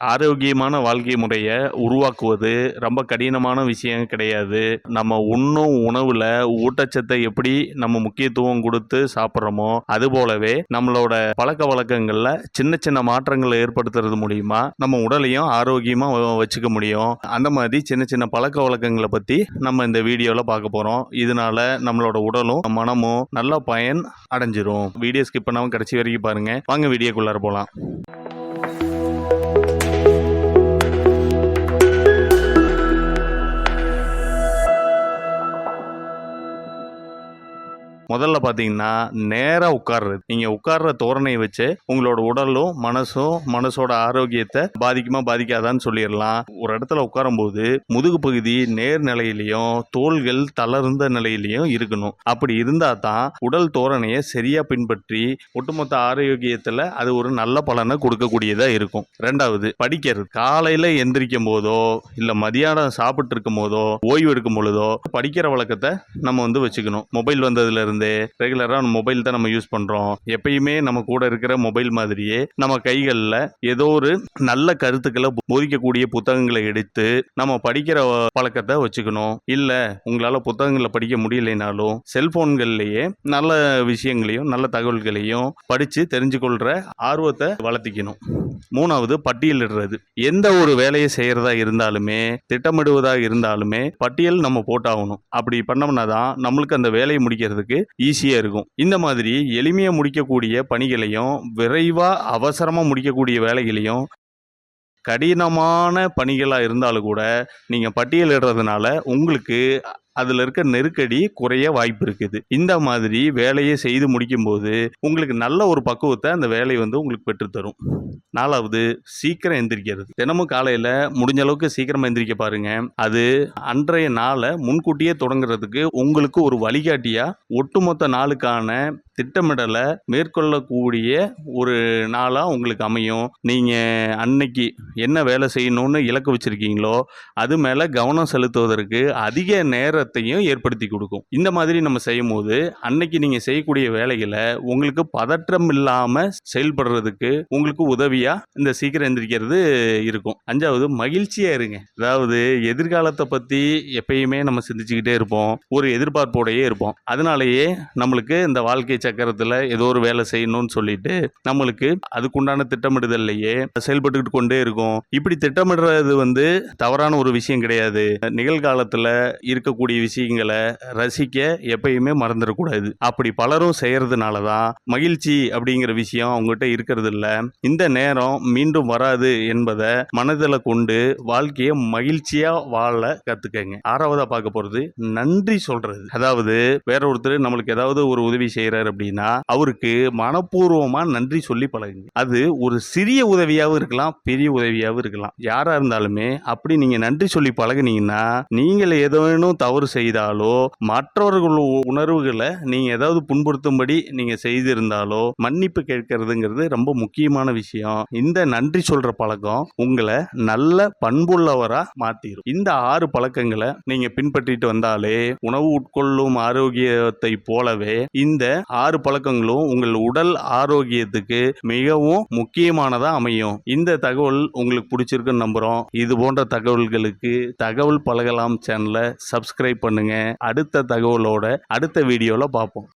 ஆரோக்கியமான வாழ்க்கை முறையை உருவாக்குவது ரொம்ப கடினமான விஷயம் கிடையாது. நம்ம உண்ணும் உணவில் ஊட்டச்சத்தை எப்படி நம்ம முக்கியத்துவம் கொடுத்து சாப்பிட்றோமோ அது போலவே நம்மளோட பழக்க வழக்கங்களில் சின்ன சின்ன மாற்றங்களை ஏற்படுத்துறது மூலியமா நம்ம உடலையும் ஆரோக்கியமாக வச்சுக்க முடியும். அந்த மாதிரி சின்ன சின்ன பழக்க வழக்கங்களை பற்றி நம்ம இந்த வீடியோவில் பார்க்க போகிறோம் இதனால நம்மளோட உடலும் மனமும் நல்ல பயன் அடைஞ்சிரும். வீடியோ ஸ்கிப் பண்ணாமல் கடைசி வரைக்கும் பாருங்கள் வாங்க வீடியோக்குள்ளார போகலாம் முதல்ல பார்த்தீங்கன்னா நேராக உட்கார்றது. நீங்கள் உட்கார்ற தோரணையை வச்சு உங்களோட உடலும் மனசும் மனசோட ஆரோக்கியத்தை பாதிக்குமா பாதிக்காதான்னு சொல்லிடலாம். ஒரு இடத்துல உட்காரும்போது முதுகு பகுதி நேர் நிலையிலையும் தோள்கள் தளர்ந்த நிலையிலையும் இருக்கணும். அப்படி இருந்தால் தான் உடல் தோரணையை சரியாக பின்பற்றி ஒட்டுமொத்த ஆரோக்கியத்தில் அது ஒரு நல்ல பலனை கொடுக்கக்கூடியதாக இருக்கும். ரெண்டாவது படிக்கிறது. காலையில் எந்திரிக்கும் போதோ இல்லை மதியானம் சாப்பிட்டு இருக்கும் போதோ ஓய்வு எடுக்கும் பொழுதோ படிக்கிற வழக்கத்தை நம்ம வந்து வச்சுக்கணும். மொபைல் வந்ததுலேருந்து வந்து ரெகுலராக மொபைல் தான் நம்ம யூஸ் பண்ணுறோம் எப்பயுமே நம்ம கூட இருக்கிற மொபைல் மாதிரியே நம்ம கைகளில் ஏதோ ஒரு நல்ல கருத்துக்களை போதிக்கக்கூடிய புத்தகங்களை எடுத்து நம்ம படிக்கிற பழக்கத்தை வச்சுக்கணும். இல்லை உங்களால் புத்தகங்களை படிக்க முடியலைனாலும் செல்ஃபோன்கள்லேயே நல்ல விஷயங்களையும் நல்ல தகவல்களையும் படித்து தெரிஞ்சுக்கொள்கிற ஆர்வத்தை வளர்த்திக்கணும். மூணாவது பட்டியலிடுறது. எந்த ஒரு வேலையை செய்கிறதா இருந்தாலுமே திட்டமிடுவதாக இருந்தாலுமே பட்டியல் நம்ம போட்டாகணும். அப்படி பண்ணோம்னா தான் நம்மளுக்கு அந்த வேலையை முடிக்கிறதுக்கு ஈஸியாக இருக்கும். இந்த மாதிரி எளிமையாக முடிக்கக்கூடிய பணிகளையும் விரைவாக அவசரமாக முடிக்கக்கூடிய வேலைகளையும் கடினமான பணிகளாக இருந்தாலும் கூட நீங்கள் பட்டியலிடுறதுனால உங்களுக்கு அதில் இருக்க நெருக்கடி குறைய வாய்ப்பு இருக்குது. இந்த மாதிரி வேலையை செய்து முடிக்கும் போது உங்களுக்கு நல்ல ஒரு பக்குவத்தை அந்த வேலை வந்து உங்களுக்கு பெற்றுத்தரும் நாலாவது சீக்கிரம் எந்திரிக்கிறது. தினமும் காலையில் முடிஞ்ச அளவுக்கு சீக்கிரமாக எந்திரிக்க பாருங்க. அது அன்றைய நாளை முன்கூட்டியே தொடங்குறதுக்கு உங்களுக்கு ஒரு வழிகாட்டியாக ஒட்டுமொத்த நாளுக்கான திட்டமிடலை மேற்கொள்ளக்கூடிய ஒரு நாளாக உங்களுக்கு அமையும். நீங்கள் அன்னைக்கு என்ன வேலை செய்யணும்னு இலக்கு வச்சுருக்கீங்களோ அது மேலே கவனம் செலுத்துவதற்கு அதிக நேரத்தையும் ஏற்படுத்தி கொடுக்கும். இந்த மாதிரி நம்ம செய்யும் போது அன்னைக்கு நீங்கள் செய்யக்கூடிய வேலைகளை உங்களுக்கு பதற்றம் இல்லாமல் செயல்படுறதுக்கு உங்களுக்கு உதவியாக இந்த சீக்கிரம் எந்திரிக்கிறது இருக்கும். அஞ்சாவது மகிழ்ச்சியாக இருங்க. அதாவது எதிர்காலத்தை பற்றி எப்பயுமே நம்ம சிந்திச்சுக்கிட்டே இருப்போம். ஒரு எதிர்பார்ப்போடையே இருப்போம். அதனாலேயே நம்மளுக்கு இந்த வாழ்க்கை சக்கரத்தில் ஏதோ ஒரு வேலை செய்யணும்னு சொல்லிட்டு நம்மளுக்கு அதுக்குண்டான திட்டமிடுதல்லையே செயல்பட்டுக்கிட்டு கொண்டே இருக்கும். இப்படி திட்டமிடுறது வந்து தவறான ஒரு விஷயம் கிடையாது. நிகழ்காலத்தில் இருக்கக்கூடிய விஷயங்களை ரசிக்க எப்பயுமே மறந்துடக்கூடாது. அப்படி பலரும் செய்யறதுனால தான் மகிழ்ச்சி அப்படிங்கிற விஷயம் அவங்ககிட்ட இருக்கிறது இல்லை இந்த நேரம் மீண்டும் வராது என்பதை மனதில் கொண்டு வாழ்க்கையை மகிழ்ச்சியா வாழ கற்றுக்கங்க ஆறாவதா பார்க்க போறது நன்றி சொல்றது. அதாவது வேற ஒருத்தர் நம்மளுக்கு ஏதாவது ஒரு உதவி செய்கிறாரு அப்படின்னா அவருக்கு மனப்பூர்வமா நன்றி சொல்லி பழகுங்க. அது ஒரு சிறிய உதவியாகவும் இருக்கலாம் பெரிய உதவியாகவும் இருக்கலாம். யாரா இருந்தாலுமே அப்படி நீங்க நன்றி சொல்லி பழகுனீங்கன்னா நீங்கள் ஏதேனும் தவறு செய்தாலோ மற்றவர்கள் உணர்வுகளை நீங்க ஏதாவது புண்படுத்தும்படி நீங்க செய்திருந்தாலோ மன்னிப்பு கேட்கறதுங்கிறது ரொம்ப முக்கியமான விஷயம். இந்த நன்றி சொல்ற பழக்கம் உங்களை நல்ல பண்புள்ளவரா மாத்திரும். இந்த ஆறு பழக்கங்களை நீங்க பின்பற்றிட்டு வந்தாலே உணவு உட்கொள்ளும் ஆரோக்கியத்தை போலவே இந்த ஆறு பழக்கங்களும் உங்கள் உடல் ஆரோக்கியத்துக்கு மிகவும் முக்கியமானதா அமையும். இந்த தகவல் உங்களுக்கு பிடிச்சிருக்குன்னு நம்புறோம். இது போன்ற தகவல்களுக்கு தகவல் பழகலாம் சேனலை சப்ஸ்கிரைப் பண்ணுங்க. அடுத்த தகவலோட அடுத்த வீடியோவில் பார்ப்போம்.